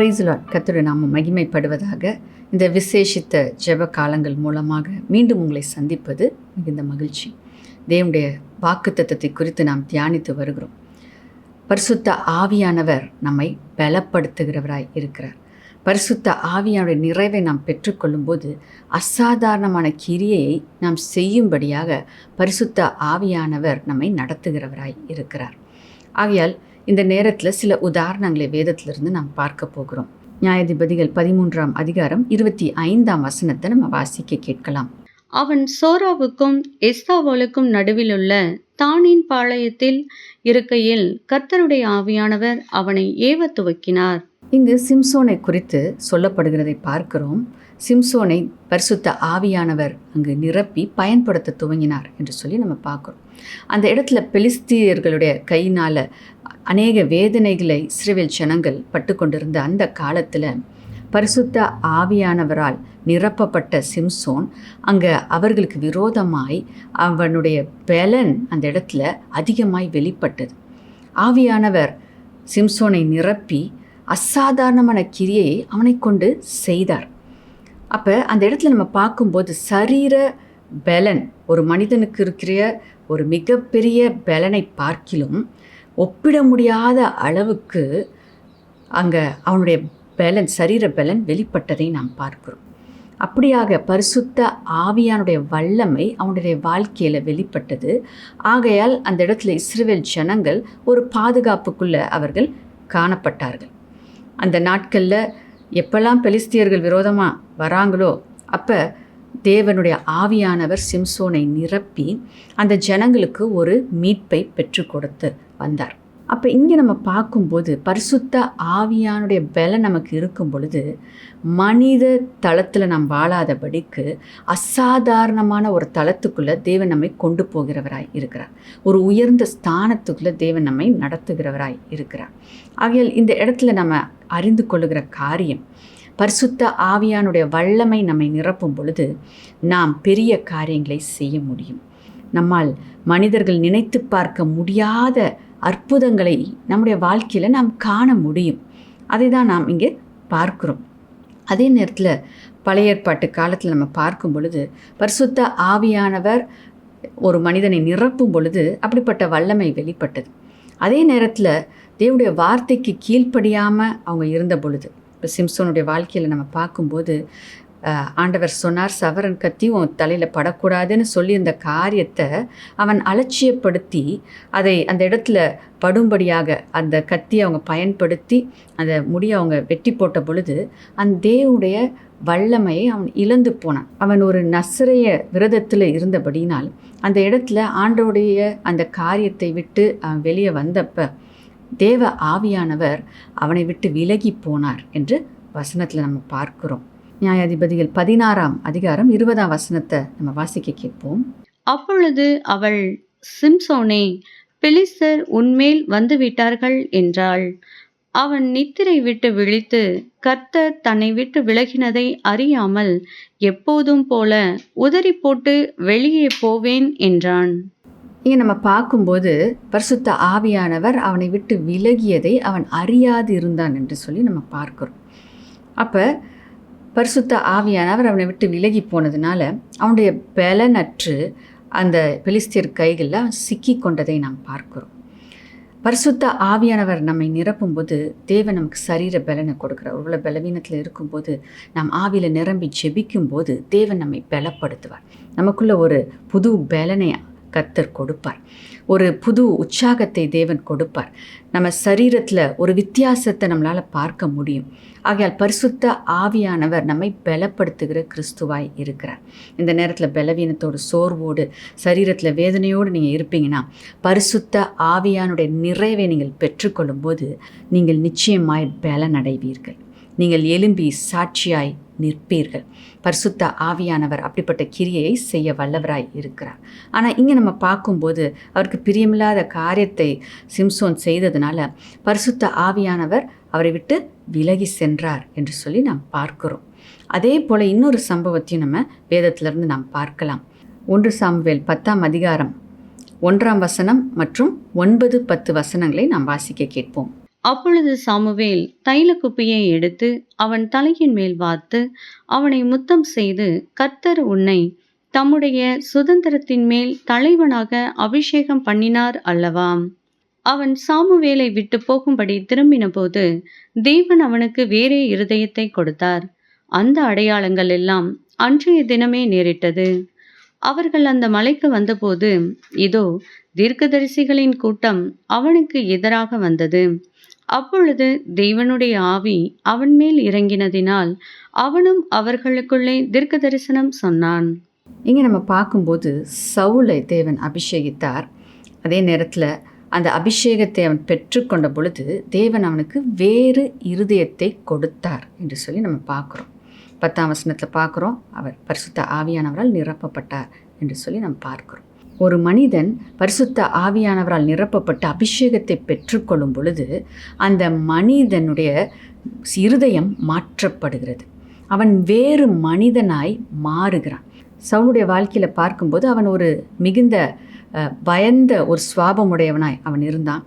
பிரைஸ்லாட். கத்துரை நாம மகிமைப்படுவதாக இந்த விசேஷித்த ஜெப காலங்கள் மூலமாக மீண்டும் உங்களை சந்திப்பது மிகுந்த மகிழ்ச்சி. தேவனுடைய வாக்குத்தத்தத்தை குறித்து நாம் தியானித்து வருகிறோம். பரிசுத்த ஆவியானவர் நம்மை பலப்படுத்துகிறவராய் இருக்கிறார். பரிசுத்த ஆவியானுடைய நிறைவை நாம் பெற்றுக்கொள்ளும்போது அசாதாரணமான கிரியையை நாம் செய்யும்படியாக பரிசுத்த ஆவியானவர் நம்மை நடத்துகிறவராய் இருக்கிறார். ஆகையால் இந்த நேரத்தில் சில உதாரணங்களை வேதத்திலிருந்து நாம் பார்க்க போகிறோம். நியாயாதிபதிகள் பதிமூன்றாம் அதிகாரம் இருபத்தி ஐந்தாம் வசனத்தை நம்ம வாசிக்க கேட்கலாம். அவன் சோராவுக்கும் எஸ்தாவோலுக்கும் நடுவிலுள்ள தானின் பாளையத்தில் இருக்கையில் கர்த்தருடைய ஆவியானவர் அவனை ஏவ துவக்கினார் இங்கு சிம்சோனை குறித்து சொல்லப்படுகிறதை பார்க்கிறோம். சிம்சோனை பரிசுத்த ஆவியானவர் அங்கு நிரப்பி பயன்படுத்த துவங்கினார் என்று சொல்லி நம்ம பார்க்குறோம். அந்த இடத்துல பெலிஸ்தீயர்களுடைய கையினால் அநேக வேதனைகளை இஸ்ரேல் ஜனங்கள் பட்டு கொண்டிருந்த அந்த காலத்தில் பரிசுத்த ஆவியானவரால் நிரப்பப்பட்ட சிம்சோன் அங்கே அவர்களுக்கு விரோதமாய் அவனுடைய பலன் அந்த இடத்துல அதிகமாய் வெளிப்பட்டது. ஆவியானவர் சிம்சோனை நிரப்பி அசாதாரணமான கிரியையை அவனை கொண்டு செய்தார். அப்போ அந்த இடத்துல நம்ம பார்க்கும்போது சரீர பலன் ஒரு மனிதனுக்கு இருக்கிற ஒரு மிகப்பெரிய பலனை பார்க்கிலும் ஒப்பிட முடியாத அளவுக்கு அங்கே அவனுடைய பலன் சரீர பலன் வெளிப்பட்டதை நாம் பார்க்கிறோம். அப்படியாக பரிசுத்த ஆவியானுடைய வல்லமை அவனுடைய வாழ்க்கையில் வெளிப்பட்டது. ஆகையால் அந்த இடத்துல இஸ்ரேல் ஜனங்கள் ஒரு பாதுகாப்புக்குள்ளே அவர்கள் காணப்பட்டார்கள். அந்த நாட்களில் எப்பெல்லாம் பெலிஸ்தியர்கள் விரோதமாக வராங்களோ அப்போ தேவனுடைய ஆவியானவர் சிம்சோனை நிரப்பி அந்த ஜனங்களுக்கு ஒரு மீட்பை பெற்று கொடுத்து வந்தார். அப்போ இங்கே நம்ம பார்க்கும்போது பரிசுத்த ஆவியானுடைய பலம் நமக்கு இருக்கும் பொழுது மனித தளத்தில் நாம் வாழாதபடிக்கு அசாதாரணமான ஒரு தளத்துக்குள்ளே தேவன் நம்மை கொண்டு போகிறவராய் இருக்கிறார். ஒரு உயர்ந்த ஸ்தானத்துக்குள்ளே தேவன் நம்மை நடத்துகிறவராய் இருக்கிறார். ஆகையால் இந்த இடத்துல நம்ம அறிந்து கொள்ளுகிற காரியம் பரிசுத்த ஆவியானுடைய வல்லமை நம்மை நிரப்பும் பொழுது நாம் பெரிய காரியங்களை செய்ய முடியும். நம்மால் மனிதர்கள் நினைத்து பார்க்க முடியாத அற்புதங்களை நம்முடைய வாழ்க்கையில் நாம் காண முடியும். அதை தான் நாம் இங்கே பார்க்குறோம். அதே நேரத்தில் பழைய ஏற்பாட்டு காலத்தில் நம்ம பார்க்கும் பொழுது பரிசுத்த ஆவியானவர் ஒரு மனிதனை நிரப்பும் பொழுது அப்படிப்பட்ட வல்லமை வெளிப்பட்டது. அதே நேரத்தில் தேவடைய வார்த்தைக்கு கீழ்ப்படியாமல் அவங்க இருந்த பொழுது இப்போ சிம்சோனுடைய வாழ்க்கையில் நம்ம பார்க்கும்போது ஆண்டவர் சொன்னார் சவரன் கத்தி உன் தலையில் படக்கூடாதுன்னு சொல்லி அந்த காரியத்தை அவன் அலட்சியப்படுத்தி அதை அந்த இடத்துல படும்படியாக அந்த கத்தியை அவங்க பயன்படுத்தி அந்த முடியை அவங்க வெட்டி போட்ட பொழுது அந்த தேவனுடைய வல்லமையை அவன் இழந்து போனான். அவன் ஒரு நசரைய விரதத்தில் இருந்தபடினால் அந்த இடத்துல ஆண்டோடைய அந்த காரியத்தை விட்டு அவன் வெளியே வந்தப்போ தேவ ஆவியானவர் அவனை விட்டு விலகி போனார் என்று வசனத்தில் நம்ம பார்க்கிறோம். நியாயாதிபதிகள் பதினாறாம் அதிகாரம் இருபதாம் வசனத்தை நம்ம வாசிக்க கேட்போம். அப்பொழுது அவள் சிம்சோனே பெலிஸ்தர் உன்மேல் வந்துவிட்டார்கள் என்றாள். அவன் நித்திரை விட்டு விழித்து கர்த்தர் தன்னை விட்டு விலகினதை அறியாமல் எப்போதும் போல உதறி போட்டு வெளியே போவேன் என்றான். இங்கே நம்ம பார்க்கும்போது பரிசுத்த ஆவியானவர் அவனை விட்டு விலகியதை அவன் அறியாது இருந்தான் என்று சொல்லி நம்ம பார்க்கிறோம். அப்போ பரிசுத்த ஆவியானவர் அவனை விட்டு விலகி போனதுனால அவனுடைய பலனற்று அந்த பெலிஸ்தியர் கைகளில் சிக்கி கொண்டதை நாம் பார்க்கிறோம். பரிசுத்த ஆவியானவர் நம்மை நிரப்பும்போது தேவன் நமக்கு சரீர பலனை கொடுக்குறார் உள்ள பலவீனத்தில் இருக்கும்போது நாம் ஆவியில் நிரம்பி ஜெபிக்கும்போது தேவன் நம்மை பலப்படுத்துவார். நமக்குள்ள ஒரு புது பலனை கத்தர் கொடுப்பார். ஒரு புது உற்சாகத்தை தேவன் கொடுப்பார். நம்ம சரீரத்தில் ஒரு வித்தியாசத்தை நம்மளால் பார்க்க முடியும். ஆகையால் பரிசுத்த ஆவியானவர் நம்மை பலப்படுத்துகிற கிறிஸ்துவாய் இருக்கிறார். இந்த நேரத்தில் பலவீனத்தோடு சோர்வோடு சரீரத்தில் வேதனையோடு நீங்கள் இருப்பீங்கன்னா பரிசுத்த ஆவியானுடைய நிறைவை நீங்கள் பெற்றுக்கொள்ளும்போது நீங்கள் நிச்சயமாய் பலனடைவீர்கள். நீங்கள் எலும்பி சாட்சியாய் நிற்பீர்கள். பரிசுத்த ஆவியானவர் அப்படிப்பட்ட கிரியையை செய்ய வல்லவராய் இருக்கிறார். ஆனால் இங்கே நம்ம பார்க்கும்போது அவருக்கு பிரியமில்லாத காரியத்தை சிம்சோன் செய்ததுனால பரிசுத்த ஆவியானவர் அவரை விட்டு விலகி சென்றார் என்று சொல்லி நாம் பார்க்கிறோம். அதே போல் இன்னொரு சம்பவத்தையும் நம்ம வேதத்திலிருந்து நாம் பார்க்கலாம். ஒன்று சாம்வேல் பத்தாம் அதிகாரம் ஒன்றாம் வசனம் மற்றும் ஒன்பது பத்து வசனங்களை நாம் வாசிக்க கேட்போம். அப்பொழுது சாமுவேல் தைல குப்பியை எடுத்து அவன் தலையின் மேல் பார்த்து அவனை முத்தம் செய்து கர்த்தர் உன்னை தம்முடைய சுதந்திரத்தின் மேல் தலைவனாக அபிஷேகம் பண்ணினார் அல்லவாம் அவன் சாமுவேலை விட்டு போகும்படி திரும்பினபோது தேவன் அவனுக்கு வேறே இருதயத்தை கொடுத்தார். அந்த அடையாளங்கள் எல்லாம் அன்றைய தினமே நேரிட்டது. அவர்கள் அந்த மலைக்கு வந்தபோது இதோ தீர்க்கதரிசிகளின் கூட்டம் அவனுக்கு எதிராக வந்தது. அப்பொழுது தேவனுடைய ஆவி அவன் மேல் இறங்கினதினால் அவனும் அவர்களுக்குள்ளே தீர்க்க தரிசனம் சொன்னான். இங்கே நம்ம பார்க்கும்போது சவுலை தேவன் அபிஷேகித்தார். அதே நேரத்தில் அந்த அபிஷேகத்தை அவன் பெற்றுக்கொண்ட பொழுது தேவன் அவனுக்கு வேறு இருதயத்தை கொடுத்தார் என்று சொல்லி நம்ம பார்க்குறோம். பத்தாம் வசனத்தில் பார்க்குறோம் அவர் பரிசுத்த ஆவியானவரால் நிரப்பப்பட்டார் என்று சொல்லி நம்ம பார்க்குறோம். ஒரு மனிதன் பரிசுத்த ஆவியானவரால் நிரப்பப்பட்ட அபிஷேகத்தை பெற்றுக்கொள்ளும் பொழுது அந்த மனிதனுடைய இருதயம் மாற்றப்படுகிறது. அவன் வேறு மனிதனாய் மாறுகிறான். சவுனுடைய வாழ்க்கையில் பார்க்கும்போது அவன் ஒரு மிகுந்த பயந்த ஒரு சுவாபமுடையவனாய் அவன் இருந்தான்.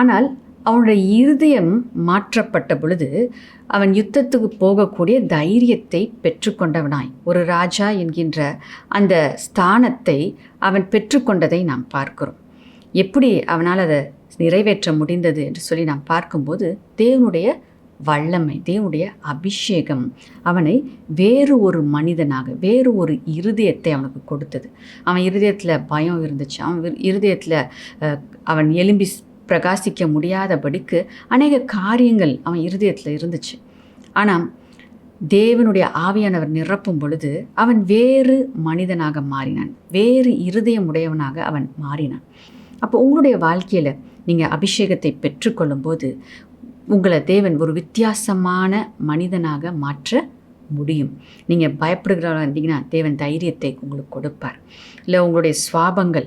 ஆனால் அவனுடைய இருதயம் மாற்றப்பட்ட பொழுது அவன் யுத்தத்துக்கு போகக்கூடிய தைரியத்தை பெற்றுக்கொண்டவனாய். ஒரு ராஜா என்கின்ற அந்த ஸ்தானத்தை அவன் பெற்றுக்கொண்டதை நாம் பார்க்கிறோம். எப்படி அவனால் அதை நிறைவேற்ற முடிந்தது என்று சொல்லி நாம் பார்க்கும்போது தேவனுடைய வல்லமை தேவனுடைய அபிஷேகம் அவனை வேறு ஒரு மனிதனாக வேறு ஒரு இருதயத்தை அவனுக்கு கொடுத்தது. அவன் இருதயத்தில் பயம் இருந்துச்சு. அவன் இருதயத்தில் அவன் எலும்பி பிரகாசிக்க முடியாதபடிக்கு அநேக காரியங்கள் அவன் இருதயத்தில் இருந்துச்சு. ஆனால் தேவனுடைய ஆவியானவர் நிரப்பும் பொழுது அவன் வேறு மனிதனாக மாறினான். வேறு இருதயம் உடையவனாக அவன் மாறினான். அப்போ உங்களுடைய வாழ்க்கையில் நீங்கள் அபிஷேகத்தை பெற்றுக்கொள்ளும்போது உங்களை தேவன் ஒரு வித்தியாசமான மனிதனாக மாற்ற முடியும். நீங்கள் பயப்படுகிறவர்களாக இருந்தீங்கன்னா தேவன் தைரியத்தை உங்களுக்கு கொடுப்பார். இல்லை உங்களுடைய சுவாபங்கள்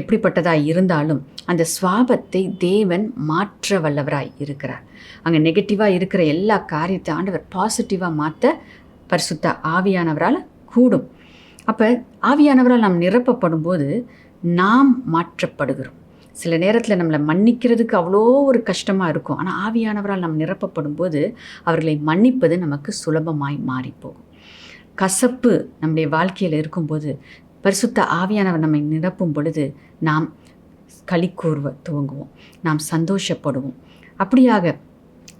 எப்படிப்பட்டதாக இருந்தாலும் அந்த சுவாபத்தை தேவன் மாற்ற வல்லவராய் இருக்கிறார். அங்கே நெகட்டிவாக இருக்கிற எல்லா காரியத்தை ஆண்டவர் பாசிட்டிவாக மாற்ற பரிசுத்த ஆவியானவரால் கூடும். அப்போ ஆவியானவரால் நாம் நிரப்பப்படும் போது நாம் மாற்றப்படுகிறோம். சில நேரத்தில் நம்மளை மன்னிக்கிறதுக்கு அவ்வளோ ஒரு கஷ்டமாக இருக்கும். ஆனால் ஆவியானவரால் நாம் நிரப்பப்படும் போது அவர்களை மன்னிப்பது நமக்கு சுலபமாய் மாறிப்போகும். கசப்பு நம்முடைய வாழ்க்கையில் இருக்கும்போது பரிசுத்த ஆவியானவர் நம்மை நிரப்பும் பொழுது நாம் களி கூர்வ துவங்குவோம். நாம் சந்தோஷப்படுவோம். அப்படியாக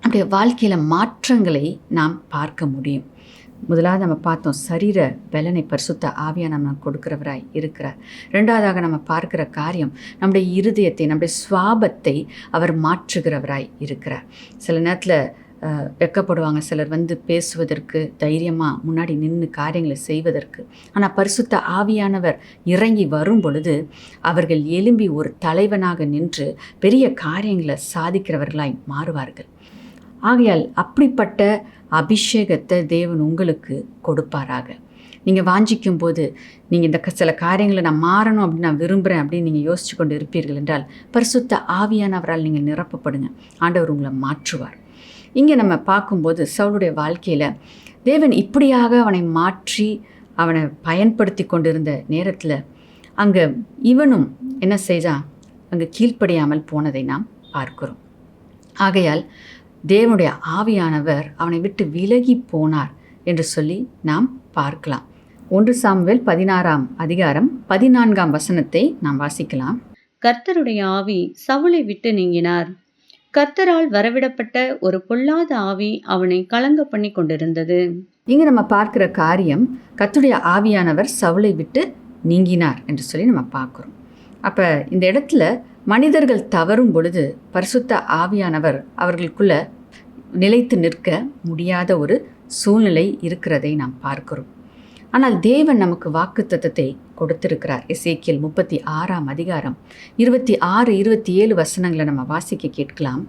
நம்முடைய வாழ்க்கையில் மாற்றங்களை நாம் பார்க்க முடியும். முதலாவது நம்ம பார்த்தோம் சரீர பலனை பரிசுத்த ஆவியாக நம்ம கொடுக்குறவராய் இருக்கிறார். ரெண்டாவதாக நம்ம பார்க்கிற காரியம் நம்முடைய இருதயத்தை நம்முடைய சுவாபத்தை அவர் மாற்றுகிறவராய் இருக்கிறார். சில நேரத்தில் வெக்கப்படுவாங்க வெட்கப்படுவாங்க. சிலர் வந்து பேசுவதற்கு தைரியமாக முன்னாடி நின்று காரியங்களை செய்வதற்கு. ஆனால் பரிசுத்த ஆவியானவர் இறங்கி வரும் பொழுது அவர்கள் எழும்பி ஒரு தலைவனாக நின்று பெரிய காரியங்களை சாதிக்கிறவர்களாய் மாறுவார்கள். ஆகையால் அப்படிப்பட்ட அபிஷேகத்தை தேவன் உங்களுக்கு கொடுப்பாராக. நீங்கள் வாஞ்சிக்கும் போது நீங்கள் இந்த க- சில காரியங்களை நான் மாறணும் அப்படின்னு நான் விரும்புகிறேன் அப்படின்னு நீங்கள் யோசிச்சு கொண்டு இருப்பீர்கள் என்றால் பரிசுத்த ஆவியானவரால் நீங்கள் நிரப்பப்படுங்க. ஆண்டவர் உங்களை மாற்றுவார். இங்கே நம்ம பார்க்கும்போது சவுளுடைய வாழ்க்கையில் தேவன் இப்படியாக அவனை மாற்றி அவனை பயன்படுத்தி கொண்டிருந்த நேரத்தில் அங்கே இவனும் என்ன செய்தான்? அங்கே கீழ்ப்படியாமல் போனதை நாம் பார்க்கிறோம். ஆகையால் தேவனுடைய ஆவியானவர் அவனை விட்டு விலகி போனார் என்று சொல்லி நாம் பார்க்கலாம். ஒன்று சாமுவேல் பதினாறாம் அதிகாரம் பதினான்காம் வசனத்தை நாம் வாசிக்கலாம். கர்த்தருடைய ஆவி சவுலை விட்டு நீங்கினார். கர்த்தரால் வரவிடப்பட்ட ஒரு பொல்லாத ஆவி அவனை கலங்க பண்ணி கொண்டிருந்தது. இங்கே நம்ம பார்க்கிற காரியம் கர்த்தருடைய ஆவியானவர் சவுளை விட்டு நீங்கினார் என்று சொல்லி நம்ம பார்க்குறோம். அப்போ இந்த இடத்துல மனிதர்கள் தவறும் பொழுது பரிசுத்த ஆவியானவர் அவர்களுக்குள்ள நிலைத்து நிற்க முடியாத ஒரு சூழ்நிலை இருக்கிறதை நாம் பார்க்கிறோம். ஆனால் தேவன் நமக்கு வாக்குத்தத்தத்தை கொடுத்திருக்கிறார். இசைக்கியல் முப்பத்தி ஆறாம் அதிகாரம் இருபத்தி ஆறு இருபத்தி ஏழு வசனங்களை நம்ம வாசிக்க கேட்கலாம்.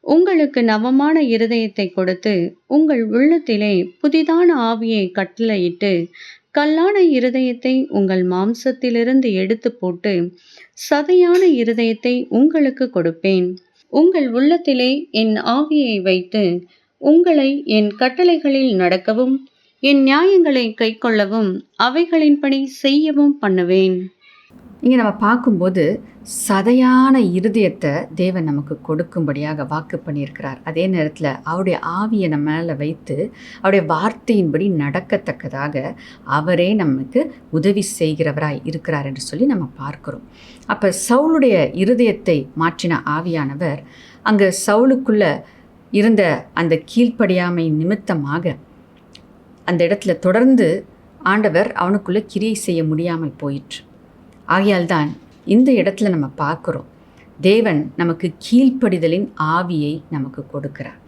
உங்களுக்கு நவமான இருதயத்தை கொடுத்து உங்கள் உள்ளத்திலே புதிதான ஆவியை கட்டளையிட்டு கல்லான இருதயத்தை உங்கள் மாம்சத்திலிருந்து எடுத்து போட்டு சதையான இருதயத்தை உங்களுக்கு கொடுப்பேன். உங்கள் உள்ளத்திலே என் ஆவியை வைத்து உங்களை என் கட்டளைகளில் நடக்கவும் என் நியாயங்களை கைக்கொள்ளவும் அவைகளின்படி செய்யவும் பண்ணுவேன். இங்கே நம்ம பார்க்கும்போது சதையான இருதயத்தை தேவன் நமக்கு கொடுக்கும்படியாக வாக்கு பண்ணியிருக்கிறார். அதே நேரத்தில் அவருடைய ஆவியை நம்ம மேலே வைத்து அவருடைய வார்த்தையின்படி நடக்கத்தக்கதாக அவரே நமக்கு உதவி செய்கிறவராய் இருக்கிறார் என்று சொல்லி நம்ம பார்க்குறோம். அப்போ சவுளுடைய இருதயத்தை மாற்றின ஆவியானவர் அங்கே சவுளுக்குள்ளே இருந்த அந்த கீழ்ப்படியாமை நிமித்தமாக அந்த இடத்துல தொடர்ந்து ஆண்டவர் அவனுக்குள்ளே கிரியை செய்ய முடியாமல் போயிற்று. ஆகையால் தான் இந்த இடத்துல நம்ம பார்க்குறோம். தேவன் நமக்கு கீழ்ப்படிதலின் ஆவியை நமக்கு கொடுக்கிறார்.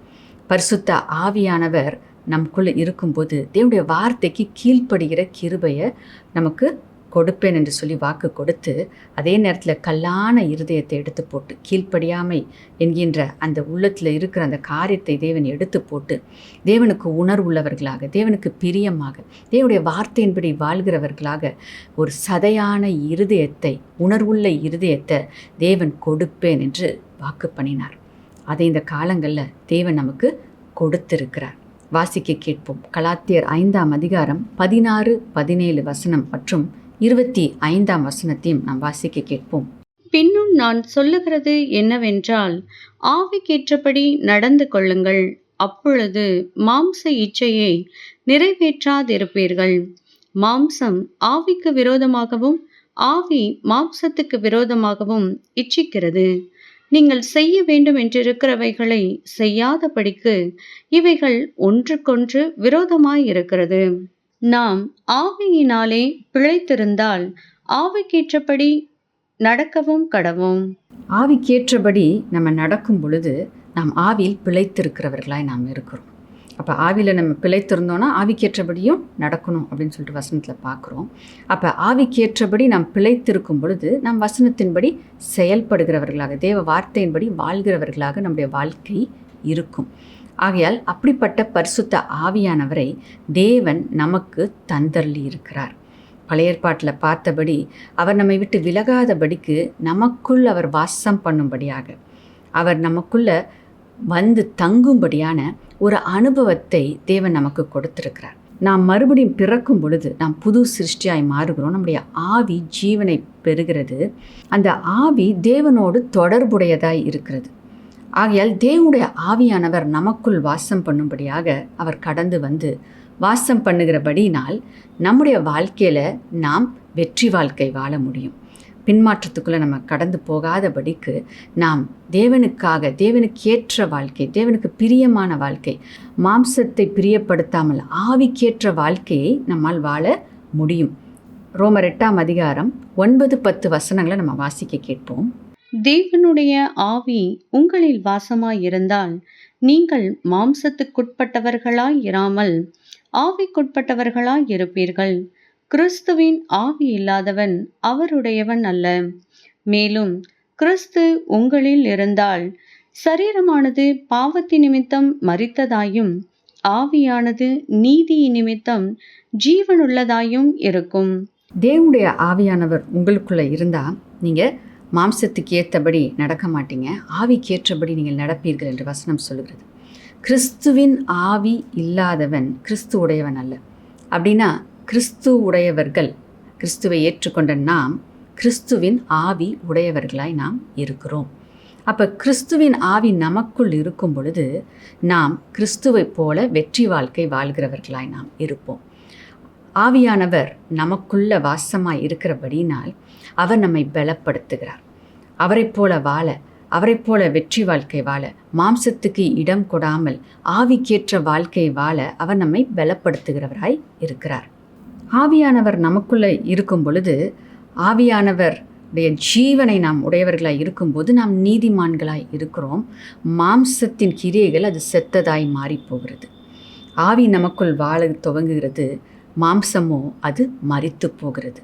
பரிசுத்த ஆவியானவர் நமக்குள்ளே இருக்கும்போது தேவனுடைய வார்த்தைக்கு கீழ்ப்படுகிற கிருபையை நமக்கு கொடுப்பேன் என்று சொல்லி வாக்கு கொடுத்து அதே நேரத்தில் கல்லான இருதயத்தை எடுத்து போட்டு கீழ்ப்படியாமை என்கின்ற அந்த உள்ளத்தில் இருக்கிற அந்த காரியத்தை தேவன் எடுத்து போட்டு தேவனுக்கு உணர்வுள்ளவர்களாக தேவனுக்கு பிரியமாக தேவனுடைய வார்த்தையின்படி வாழ்கிறவர்களாக ஒரு சதையான இருதயத்தை உணர்வுள்ள இருதயத்தை தேவன் கொடுப்பேன் என்று வாக்கு பண்ணினார். அதை இந்த காலங்களில் தேவன் நமக்கு கொடுத்திருக்கிறார். வாசிக்க கேட்போம். கலாத்தியர் ஐந்தாம் அதிகாரம் பதினாறு பதினேழு வசனம் மற்றும் இருபத்தி ஐந்தாம் வசனத்தையும் நாம் வாசிக்க கேட்போம். பின்னும் நான் சொல்லுகிறது என்னவென்றால் ஆவிக்கேற்றபடி நடந்து கொள்ளுங்கள். அப்பொழுது மாம்ச இச்சையை நிறைவேற்றாதிருப்பீர்கள். மாம்சம் ஆவிக்கு விரோதமாகவும் ஆவி மாம்சத்துக்கு விரோதமாகவும் இச்சிக்கிறது. நீங்கள் செய்ய வேண்டும் என்றிருக்கிறவைகளை செய்யாதபடிக்கு இவைகள் ஒன்றுக்கொன்று விரோதமாயிருக்கிறது. நாம் ஆவியினாலே பிழைத்திருந்தால் ஆவிக்கேற்றபடி நடக்கவும் கடவும். ஆவிக்கேற்றபடி நம்ம நடக்கும் பொழுது நாம் ஆவியில் பிழைத்திருக்கிறவர்களாய் நாம் இருக்கிறோம். அப்போ ஆவியில் நம்ம பிழைத்திருந்தோன்னா ஆவிக்கேற்றபடியும் நடக்கணும் அப்படின்னு சொல்லிட்டு வசனத்தில் பார்க்குறோம். அப்போ ஆவிக்கேற்றபடி நாம் பிழைத்திருக்கும் பொழுது நாம் வசனத்தின்படி செயல்படுகிறவர்களாக தேவ வார்த்தையின்படி வாழ்கிறவர்களாக நம்முடைய வாழ்க்கை இருக்கும். ஆகையால் அப்படிப்பட்ட பரிசுத்த ஆவியானவரை தேவன் நமக்கு தந்தள்ளி இருக்கிறார் பழைய ஏற்பாட்டில் பார்த்தபடி அவர் நம்மை விட்டு விலகாதபடிக்கு நமக்குள் அவர் வாசம் பண்ணும்படியாக அவர் நமக்குள்ள வந்து தங்கும்படியான ஒரு அனுபவத்தை தேவன் நமக்கு கொடுத்திருக்கிறார். நாம் மறுபடியும் பிறக்கும் பொழுது நாம் புது சிருஷ்டியாய் மாறுகிறோம். நம்முடைய ஆவி ஜீவனை பெறுகிறது. அந்த ஆவி தேவனோடு தொடர்புடையதாய் இருக்கிறது. ஆகையால் தேவனுடைய ஆவியானவர் நமக்குள் வாசம் பண்ணும்படியாக அவர் கடந்து வந்து வாசம் பண்ணுகிறபடினால் நம்முடைய வாழ்க்கையில் நாம் வெற்றி வாழ்க்கை வாழ முடியும். பின்மாற்றத்துக்குள்ளே நம்ம கடந்து போகாதபடிக்கு நாம் தேவனுக்காக தேவனுக்கு ஏற்ற வாழ்க்கை தேவனுக்கு பிரியமான வாழ்க்கை மாம்சத்தை பிரியப்படுத்தாமல் ஆவிக்கேற்ற வாழ்க்கையை நம்மால் வாழ முடியும். ரோமர் எட்டாம் அதிகாரம் ஒன்பது பத்து வசனங்களை நம்ம வாசிக்க கேட்போம். தேவனுடைய ஆவி உங்களில் வாசமாயிருந்தால் நீங்கள் மாம்சத்துக்குட்பட்டவர்களாய் இராமல் ஆவிக்குட்பட்டவர்களாய் இருப்பீர்கள் கிறிஸ்துவின் ஆவி இல்லாதவன் அவருடையவன் அல்ல. மேலும் கிறிஸ்து உங்களில் இருந்தால் சரீரமானது பாவத்தி நிமித்தம் மறித்ததாயும் ஆவியானது நீதி நிமித்தம் ஜீவனுள்ளதாயும் இருக்கும். தேவனுடைய ஆவியானவர் உங்களுக்குள்ளே இருந்தால் நீங்கள் மாம்சத்துக்கு ஏற்றபடி நடக்க மாட்டீங்க. ஆவிக்கு ஏற்றபடி நீங்கள் நடப்பீர்கள் என்று வசனம் சொல்கிறது கிறிஸ்துவின் ஆவி இல்லாதவன் கிறிஸ்து உடையவன் அல்ல. அப்படின்னா கிறிஸ்து உடையவர்கள் கிறிஸ்துவை ஏற்றுக்கொண்ட நாம் கிறிஸ்துவின் ஆவி உடையவர்களாய் நாம் இருக்கிறோம். அப்போ கிறிஸ்துவின் ஆவி நமக்குள் இருக்கும் பொழுது நாம் கிறிஸ்துவைப் போல வெற்றி வாழ்க்கை வாழ்கிறவர்களாய் நாம் இருப்போம். ஆவியானவர் நமக்குள்ள வாசமாய் இருக்கிறபடினால் அவர் நம்மை பலப்படுத்துகிறார். அவரைப் போல வாழ அவரைப் போல வெற்றி வாழ்க்கை வாழ மாம்சத்துக்கு இடம் கொடாமல் ஆவிக்கேற்ற வாழ்க்கை வாழ அவர் நம்மை பலப்படுத்துகிறவராய் இருக்கிறார். ஆவியானவர் நமக்குள்ளே இருக்கும் பொழுது ஆவியானவருடைய ஜீவனை நாம் உடையவர்களாய் இருக்கும்போது நாம் நீதிமான்களாய் இருக்கிறோம். மாம்சத்தின் கிரியைகள் அது செத்ததாய் மாறிப் போகிறது ஆவி நமக்குள் வாழ துவங்குகிறது. மாம்சமோ அது மறித்து போகிறது.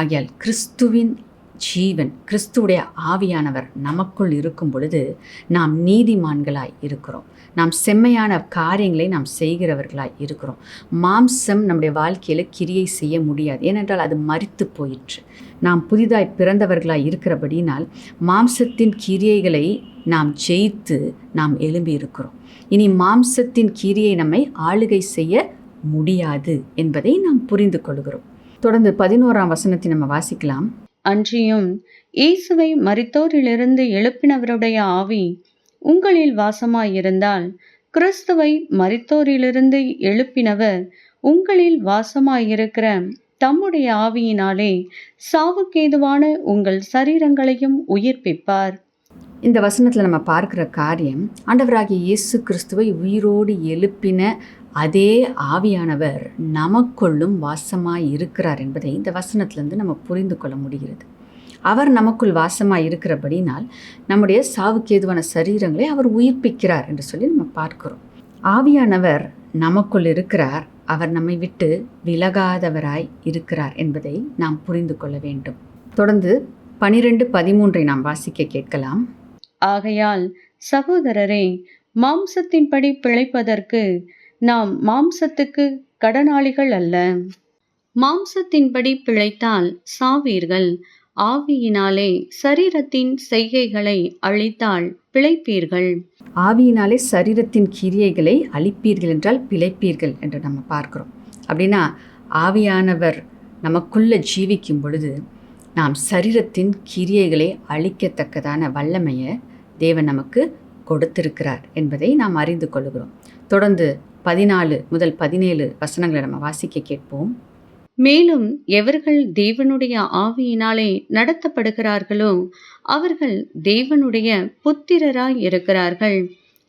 ஆகியால் கிறிஸ்துவின் ஜீவன் கிறிஸ்துவுடைய ஆவியானவர் நமக்குள் இருக்கும் பொழுது நாம் நீதிமான்களாய் இருக்கிறோம். நாம் செம்மையான காரியங்களை நாம் செய்கிறவர்களாய் இருக்கிறோம். மாம்சம் நம்முடைய வாழ்க்கையில் கிரியை செய்ய முடியாது. ஏனென்றால் அது மறித்து போயிற்று. நாம் புதிதாய் பிறந்தவர்களாய் இருக்கிறபடினால் மாம்சத்தின் கிரியைகளை நாம் ஜெயித்து நாம் எழும்பி இருக்கிறோம். இனி மாம்சத்தின் கிரியை நம்மை ஆளுகை செய்ய முடியாது என்பதை நாம் புரிந்து கொள்கிறோம். தொடர்ந்து பதினோராம் வசனத்தை நம்ம வாசிக்கலாம். அன்றியும் இயேசுவை மரித்தோரிலிருந்து எழுப்பினவருடைய ஆவி உங்களில் வாசமாயிருந்தால் கிறிஸ்துவை மரித்தோரிலிருந்து எழுப்பினவர் உங்களில் வாசமாயிருக்கிற தம்முடைய ஆவியினாலே சாவுக்கேதுவான உங்கள் சரீரங்களையும் உயிர்ப்பிப்பார். இந்த வசனத்தில் நம்ம பார்க்குற காரியம் ஆண்டவராகிய இயேசு கிறிஸ்துவை உயிரோடு எழுப்பின அதே ஆவியானவர் நமக்குள்ளும் வாசமாய் இருக்கிறார் என்பதை இந்த வசனத்திலிருந்து நம்ம புரிந்து கொள்ள முடிகிறது. அவர் நமக்குள் வாசமாக இருக்கிறபடினால் நம்முடைய சாவுக்கு ஏதுவான சரீரங்களை அவர் உயிர்ப்பிக்கிறார் என்று சொல்லி நம்ம பார்க்கிறோம். ஆவியானவர் நமக்குள் இருக்கிறார் அவர் நம்மை விட்டு விலகாதவராய் இருக்கிறார் என்பதை நாம் புரிந்து கொள்ள வேண்டும். தொடர்ந்து பனிரெண்டு பதிமூன்றை நாம் வாசிக்க கேட்கலாம். ஆகையால் சகோதரரே மாம்சத்தின்படி பிழைப்பதற்கு நாம் மாம்சத்துக்கு கடனாளிகள் அல்ல. மாம்சத்தின்படி பிழைத்தால் சாவீர்கள். ஆவியினாலே சரீரத்தின் செய்கைகளை அழித்தால் பிழைப்பீர்கள். ஆவியினாலே சரீரத்தின் கிரியைகளை அழிப்பீர்கள் என்றால் பிழைப்பீர்கள் என்று நம்ம பார்க்கிறோம். அப்படின்னா ஆவியானவர் நமக்குள்ளே ஜீவிக்கும் பொழுது நாம் சரீரத்தின் கிரியைகளை அழிக்கத்தக்கதான வல்லமையை தேவன் நமக்கு கொடுத்திருக்கிறார் என்பதை நாம் அறிந்து கொள்கிறோம். தொடர்ந்து பதினாலு முதல் பதினேழு வசனங்களை நம்ம வாசிக்க கேட்போம். மேலும் எவர்கள் தேவனுடைய ஆவியினாலே நடத்தப்படுகிறார்களோ அவர்கள் தேவனுடைய புத்திரராய் இருக்கிறார்கள்.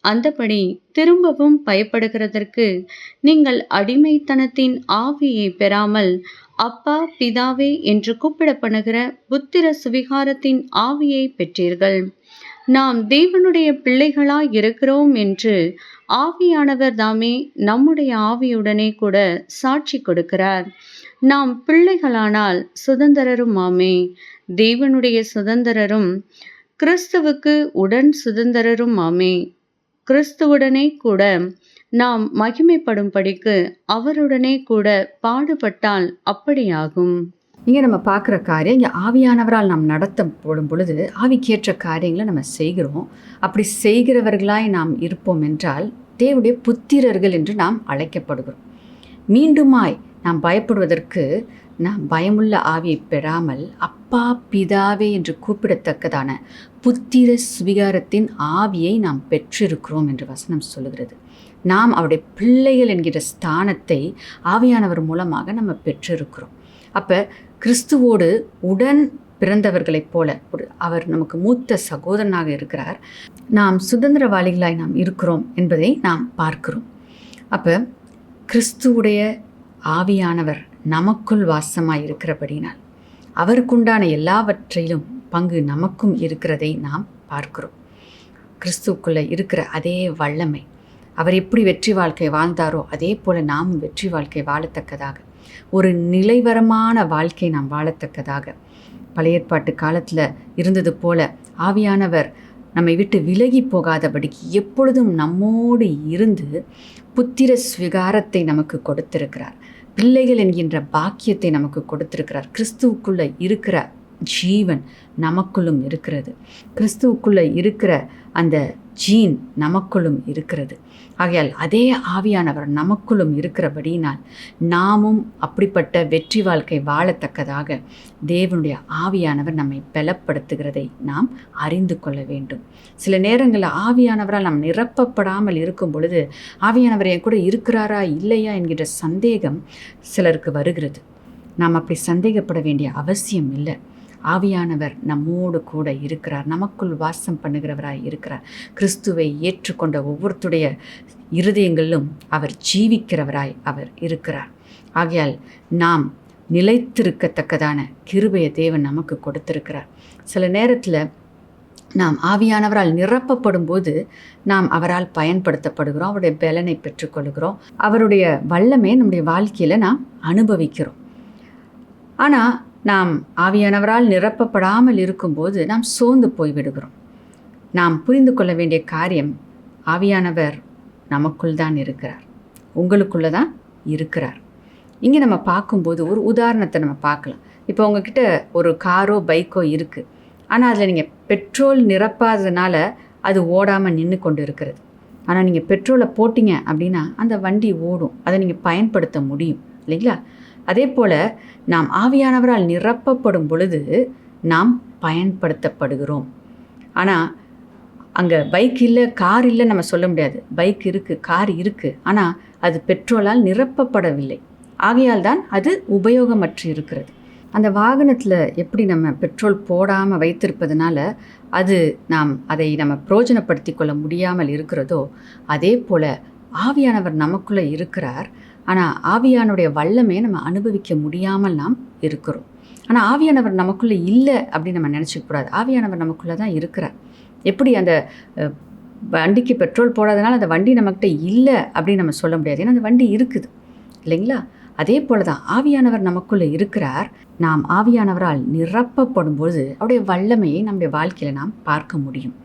அந்தபடி திரும்பவும் பயப்படுகிறதற்கு நீங்கள் அடிமைத்தனத்தின் ஆவியை பெறாமல் அப்பா பிதாவே என்று கூப்பிடப்படுகிற புத்திர சுவிகாரத்தின் ஆவியை பெற்றீர்கள். நாம் தேவனுடைய பிள்ளைகளாய் இருக்கிறோம் என்று ஆவியானவர் தாமே நம்முடைய ஆவியுடனே கூட சாட்சி கொடுக்கிறார். நாம் பிள்ளைகளானால் சுதந்திரரும் ஆமே. தேவனுடைய சுதந்திரரும் கிறிஸ்துவுக்கு உடன் சுதந்திரரும் ஆமே. கிறிஸ்துவுடனே கூட நாம் மகிமைப்படும்படிக்கு அவருடனே கூட பாடுபட்டால் அப்படியாகும். இங்கே நம்ம பார்க்குற காரியம் இங்கே ஆவியானவரால் நாம் நடத்தப்படும் பொழுது ஆவிக்கேற்ற காரியங்களை நம்ம செய்கிறோம். அப்படி செய்கிறவர்களாய் நாம் இருப்போம் என்றால் தேவனுடைய புத்திரர்கள் என்று நாம் அழைக்கப்படுகிறோம். மீண்டுமாய் நாம் பயப்படுவதற்கு நாம் பயமுள்ள ஆவியை பெறாமல் அப்பா பிதாவே என்று கூப்பிடத்தக்கதான புத்திர சுவிகாரத்தின் ஆவியை நாம் பெற்றிருக்கிறோம் என்று வசனம் சொல்லுகிறது. நாம் அவருடைய பிள்ளைகள் என்கிற ஸ்தானத்தை ஆவியானவர் மூலமாக நம்ம பெற்றிருக்கிறோம். அப்போ கிறிஸ்துவோடு உடன் பிறந்தவர்களைப் போல ஒரு அவர் நமக்கு மூத்த சகோதரனாக இருக்கிறார். நாம் சுதந்திரவாளிகளாய் நாம் இருக்கிறோம் என்பதை நாம் பார்க்கிறோம். அப்போ கிறிஸ்துவுடைய ஆவியானவர் நமக்குள் வாசமாக இருக்கிறபடினால் அவருக்குண்டான எல்லாவற்றிலும் பங்கு நமக்கும் இருக்கிறதை நாம் பார்க்கிறோம். கிறிஸ்துவுக்குள்ளே இருக்கிற அதே வல்லமை அவர் எப்படி வெற்றி வாழ்க்கை வாழ்ந்தாரோ அதே போல் நாமும் வெற்றி வாழ்க்கை வாழத்தக்கதாக ஒரு நிலைவரமான வாழ்க்கை நாம் வாழத்தக்கதாக பழைய ஏற்பாட்டு காலத்தில் இருந்தது போல ஆவியானவர் நம்மை விட்டு விலகி போகாதபடிக்கு எப்பொழுதும் நம்மோடு இருந்து புத்திர ஸ்விகாரத்தை நமக்கு கொடுத்திருக்கிறார். பிள்ளைகள் என்கின்ற பாக்கியத்தை நமக்கு கொடுத்திருக்கிறார். கிறிஸ்துவுக்குள்ளே இருக்கிற ஜீவன் நமக்குள்ளும் இருக்கிறது. கிறிஸ்துவுக்குள்ளே இருக்கிற அந்த ஜீன் நமக்குள்ளும் இருக்கிறது. ஆகையால் அதே ஆவியானவர் நமக்குள்ளும் இருக்கிறபடியினால் நாமும் அப்படிப்பட்ட வெற்றி வாழ்க்கை வாழத்தக்கதாக தேவனுடைய ஆவியானவர் நம்மை பலப்படுத்துகிறதை நாம் அறிந்து கொள்ள வேண்டும். சில நேரங்களில் ஆவியானவரால் நாம் நிரப்பப்படாமல் இருக்கும் பொழுது ஆவியானவர் என் கூட இருக்கிறாரா இல்லையா என்கிற சந்தேகம் சிலருக்கு வருகிறது. நாம் அப்படி சந்தேகப்பட வேண்டிய அவசியம் இல்லை. ஆவியானவர் நம்மோடு கூட இருக்கிறார். நமக்குள் வாசம் பண்ணுகிறவராய் இருக்கிறார். கிறிஸ்துவை ஏற்றுக்கொண்ட ஒவ்வொருத்துடைய இருதயங்களிலும் அவர் ஜீவிக்கிறவராய் அவர் இருக்கிறார். ஆகையால் நாம் நிலைத்திருக்கத்தக்கதான கிருபைய தேவன் நமக்கு கொடுத்திருக்கிறார். சில நேரத்தில் நாம் ஆவியானவரால் நிரப்பப்படும் போது நாம் அவரால் பயன்படுத்தப்படுகிறோம் அவருடைய பலனை பெற்றுக்கொள்கிறோம். அவருடைய வல்லமே நம்முடைய வாழ்க்கையில் நாம் அனுபவிக்கிறோம். ஆனால் நாம் ஆவியானவரால் நிரப்பப்படாமல் இருக்கும்போது நாம் சோர்ந்து போய்விடுகிறோம். நாம் புரிந்து கொள்ள வேண்டிய காரியம் ஆவியானவர் நமக்குள் தான் இருக்கிறார். உங்களுக்குள்ளே தான் இருக்கிறார். இங்கே நம்ம பார்க்கும்போது ஒரு உதாரணத்தை நம்ம பார்க்கலாம். இப்போ உங்ககிட்ட ஒரு காரோ பைக்கோ இருக்குது ஆனால் அதில் நீங்கள் பெட்ரோல் நிரப்பாததுனால அது ஓடாமல் நின்று கொண்டு இருக்கிறது. ஆனால் நீங்கள் பெட்ரோலை போட்டிங்க அப்படின்னா அந்த வண்டி ஓடும். அதை நீங்கள் பயன்படுத்த முடியும். இல்லைங்களா? அதே போல் நாம் ஆவியானவரால் நிரப்பப்படும் பொழுது நாம் பயன்படுத்தப்படுகிறோம். ஆனால் அங்கே பைக் இல்லை கார் இல்லை நம்ம சொல்ல முடியாது. பைக் இருக்குது கார் இருக்குது ஆனால் அது பெட்ரோலால் நிரப்பப்படவில்லை. ஆகையால் தான் அது உபயோகமற்று இருக்கிறது. அந்த வாகனத்தில் எப்படி நம்ம பெட்ரோல் போடாமல் வைத்திருப்பதனால அது நாம் அதை நம்ம பிரயோஜனப்படுத்தி கொள்ள முடியாமல் இருக்கிறதோ அதே போல் ஆவியானவர் நமக்குள்ளே இருக்கிறார். ஆனால் ஆவியானுடைய வல்லமையை நம்ம அனுபவிக்க முடியாமல் நாம் இருக்கிறோம். ஆனால் ஆவியானவர் நமக்குள்ளே இல்லை அப்படின்னு நம்ம நினச்சிக்க கூடாது. ஆவியானவர் நமக்குள்ளே தான் இருக்கிறார். எப்படி அந்த வண்டிக்கு பெட்ரோல் போடாதனால அந்த வண்டி நம்மக்கிட்ட இல்லை அப்படின்னு நம்ம சொல்ல முடியாது. ஏன்னா அந்த வண்டி இருக்குது. இல்லைங்களா? அதே போல தான் ஆவியானவர் நமக்குள்ளே இருக்கிறார். நாம் ஆவியானவரால் நிரப்பப்படும் பொழுது அவருடைய வல்லமையை நம்முடைய வாழ்க்கையில் நாம் பார்க்க முடியும்.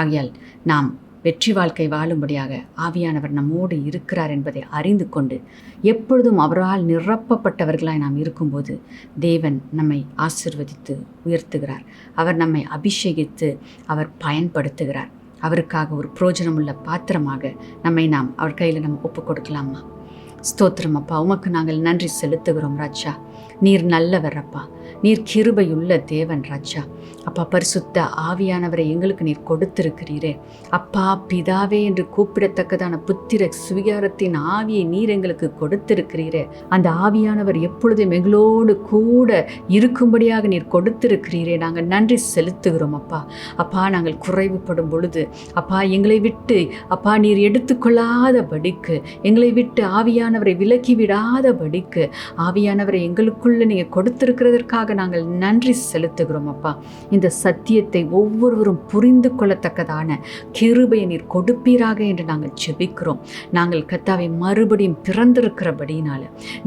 ஆகையால் நாம் வெற்றி வாழ்க்கை வாழும்படியாக ஆவியானவர் நம்மோடு இருக்கிறார் என்பதை அறிந்து கொண்டு எப்பொழுதும் அவரால் நிரப்பப்பட்டவர்களாய் நாம் இருக்கும்போது தேவன் நம்மை ஆசிர்வதித்து உயர்த்துகிறார். அவர் நம்மை அபிஷேகித்து அவர் பயன்படுத்துகிறார். அவருக்காக ஒரு புரோஜனமுள்ள பாத்திரமாக நம்மை நாம் அவர் கையில் நம்ம ஒப்பு கொடுக்கலாமா? ஸ்தோத்திரம் அப்பா. உமக்கு நாங்கள் நன்றி செலுத்துகிறோம் ராஜா. நீர் நல்லவர் அப்பா. நீர் கிருபையுள்ள தேவன் ராஜா. அப்பா பரிசுத்த ஆவியானவரை எங்களுக்கு நீர் கொடுத்திருக்கிறீரே. அப்பா பிதாவே என்று கூப்பிடத்தக்கதான புத்திர சுவீகாரத்தின் ஆவியை நீர் எங்களுக்கு கொடுத்திருக்கிறீரே. அந்த ஆவியானவர் எப்பொழுதும் எங்களோடு கூட இருக்கும்படியாக நீர் கொடுத்திருக்கிறீரே. நாங்கள் நன்றி செலுத்துகிறோம் அப்பா. அப்பா நாங்கள் குறைவுபடும் பொழுது அப்பா எங்களை விட்டு அப்பா நீர் எடுத்துக்கொள்ளாத படிக்கு எங்களை விட்டு ஆவியானவரை விலக்கி விடாத படிக்கு ஆவியானவரை எங்களுக்குள்ள நீங்கள் கொடுத்திருக்கிறதற்காக நாங்கள் நன்றி செலுத்துகிறோம் அப்பா. இந்த சத்தியத்தை ஒவ்வொருவரும் புரிந்து கொள்ளத்தக்கதான கிருபையை நீர் கொடுப்பீராக என்று நாங்கள் ஜெபிக்கிறோம். நாங்கள் கத்தாவை மறுபடியும் பிறந்திருக்கிறபடினால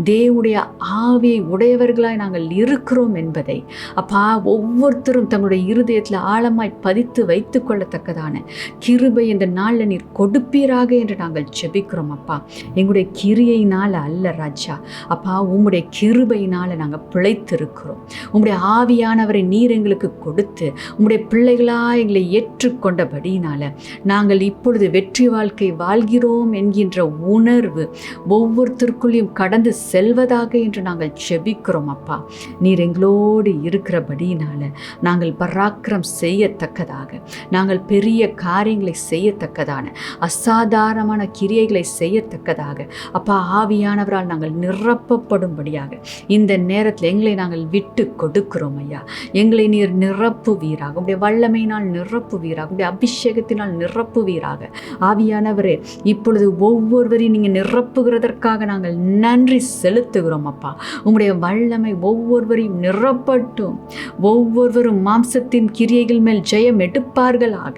தேவனுடைய ஆவியை உடையவர்களாய் நாங்கள் இருக்கிறோம் என்பதை அப்பா ஒவ்வொருத்தரும் தங்களுடைய இருதயத்தில் ஆழமாய் பதித்து வைத்து கொள்ளத்தக்கதான கிருபை இந்த நாளில் நீர் கொடுப்பீராக என்று நாங்கள் ஜெபிக்கிறோம் அப்பா. எங்களுடைய கிரியையினால் அல்ல ராஜா. அப்பா உம்முடைய கிருபையினால் நாங்கள் பிழைத்திருக்கிறோம். உங்களுடைய ஆவியானவரை நீர் எங்களுக்கு கொடு கொடுத்து உம்முடைய பிள்ளைகளாக எங்களை ஏற்றுக்கொண்டபடியினால நாங்கள் இப்பொழுது வெற்றி வாழ்க்கை வாழ்கிறோம் என்கின்ற உணர்வு ஒவ்வொருத்தருக்குள்ளேயும் கடந்து செல்வதாக என்று நாங்கள் ஜெபிக்கிறோம் அப்பா. நீர் எங்களோடு இருக்கிறபடியினால நாங்கள் பராக்கிரம் செய்யத்தக்கதாக நாங்கள் பெரிய காரியங்களை செய்யத்தக்கதான அசாதாரணமான கிரியைகளை செய்யத்தக்கதாக அப்பா ஆவியானவரால் நாங்கள் நிரப்பப்படும்படியாக இந்த நேரத்தில் எங்களை நாங்கள் விட்டு கொடுக்கிறோம் ஐயா. எங்களை நீர் நிரப்பு வீராக உடைய வல்லமையினால் நிரப்பு வீராக உடைய அபிஷேகத்தினால் நிரப்பு வீராக. ஆவியானவரே இப்பொழுது ஒவ்வொருவரையும் நீங்கள் நிரப்புகிறதற்காக நாங்கள் நன்றி செலுத்துகிறோம் அப்பா. உங்களுடைய வல்லமை ஒவ்வொருவரையும் நிரப்பட்டும். ஒவ்வொருவரும் மாம்சத்தின் கிரியைகள் மேல் ஜெயம் எடுப்பார்களாக.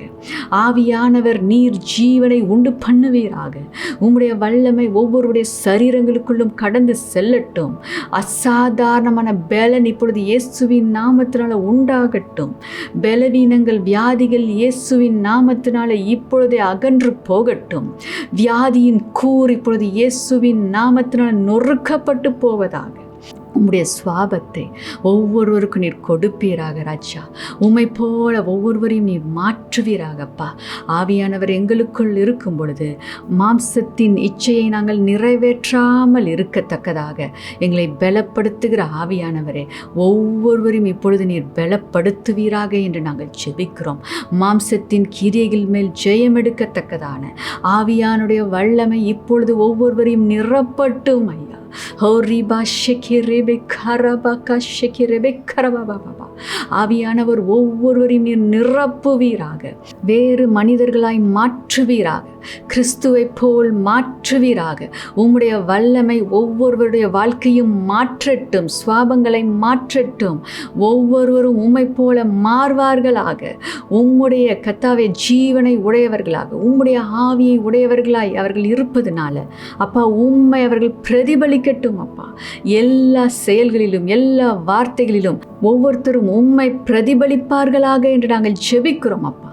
ஆவியானவர் நீர் ஜீவனை உண்டு பண்ணுவீராக. உங்களுடைய வல்லமை ஒவ்வொருடைய சரீரங்களுக்குள்ளும் கடந்து செல்லட்டும். அசாதாரணமான பலன் இப்பொழுது இயேசுவின் நாமத்தினால உண்டாகட்டும். பலவீனங்கள் வியாதிகள் இயேசுவின் நாமத்தினால இப்பொழுதே அகன்று போகட்டும். வியாதியின் கூர் இப்பொழுது இயேசுவின் நாமத்தினால் நொறுக்கப்பட்டு போவதாக. உம்முடைய சுவாபத்தை ஒவ்வொருவருக்கும் நீர் கொடுப்பீராக ராஜா. உம்மை போல ஒவ்வொருவரையும் நீர் மாற்றுவீராகப்பா. ஆவியானவர் எங்களுக்குள் இருக்கும் பொழுது மாம்சத்தின் இச்சையை நாங்கள் நிறைவேற்றாமல் இருக்கத்தக்கதாக எங்களை பலப்படுத்துகிற ஆவியானவரே ஒவ்வொருவரையும் இப்பொழுது நீர் பலப்படுத்துவீராக என்று நாங்கள் ஜெபிக்கிறோம். மாம்சத்தின் கிரியைகள் மேல் ஜெயம் எடுக்கத்தக்கதான ஆவியானுடைய வல்லமை இப்பொழுது ஒவ்வொருவரையும் நிறப்பட்டும் ஐயா. ஹோரிபா ஷெகிரெபே கரபா ஷெகிரெபே கரபாபா ஆவியானவர் ஒவ்வொருவரையும் நீர் நிரப்புவீராக. வேறு மனிதர்களாய் மாற்றுவீராக. கிறிஸ்துவை போல் மாற்றுவீராக. உம்முடைய வல்லமை ஒவ்வொருவருடைய வாழ்க்கையும் மாற்றட்டும் சுவாபங்களை மாற்றட்டும். ஒவ்வொருவரும் உம்மை போல மாறுவார்களாக. உம்முடைய கத்தாவை ஜீவனை உடையவர்களாக. உம்முடைய ஆவியை உடையவர்களாய் அவர்கள் இருப்பதுனால. அப்பா உம்மை அவர்கள் பிரதிபலிக்கட்டும் அப்பா. எல்லா செயல்களிலும் எல்லா வார்த்தைகளிலும் ஒவ்வொருத்தரும் உம்மை பிரதிபலிப்பார்களாக என்று நாங்கள் ஜெபிக்கிறோம் அப்பா.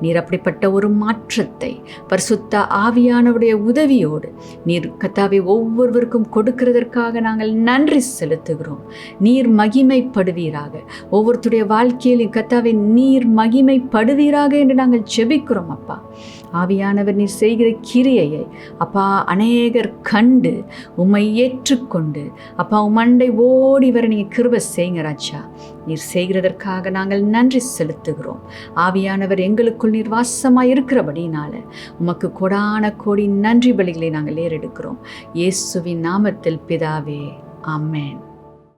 நீர் அப்படிப்பட்ட ஒரு மாற்றத்தை பரிசுத்த ஆவியானவுடைய உதவியோடு நீர் கத்தாவை ஒவ்வொருவருக்கும் கொடுக்கிறதற்காக நாங்கள் நன்றி செலுத்துகிறோம். நீர் மகிமைப்படுவீராக. ஒவ்வொருத்தருடைய வாழ்க்கையிலும் கத்தாவை நீர் மகிமைப்படுவீராக என்று நாங்கள் ஜெபிக்கிறோம் அப்பா. ஆவியானவர் நீர் செய்கிற கிரியையை அப்பா அநேகர் கண்டு உம்மை ஏற்றுக்கொண்டு அப்பா உம்மண்டை ஓடி வர நீங்கள் கிருப செய்யுங்க ராஜா. நீர் செய்கிறதற்காக நாங்கள் நன்றி செலுத்துகிறோம். ஆவியானவர் எங்களுக்குள் நீர் வாசமாக இருக்கிறபடினால உமக்கு கொடான கோடி நன்றி பலிகளை நாங்கள் ஏறெடுக்கிறோம். இயேசுவின் நாமத்தில் பிதாவே அம்மேன்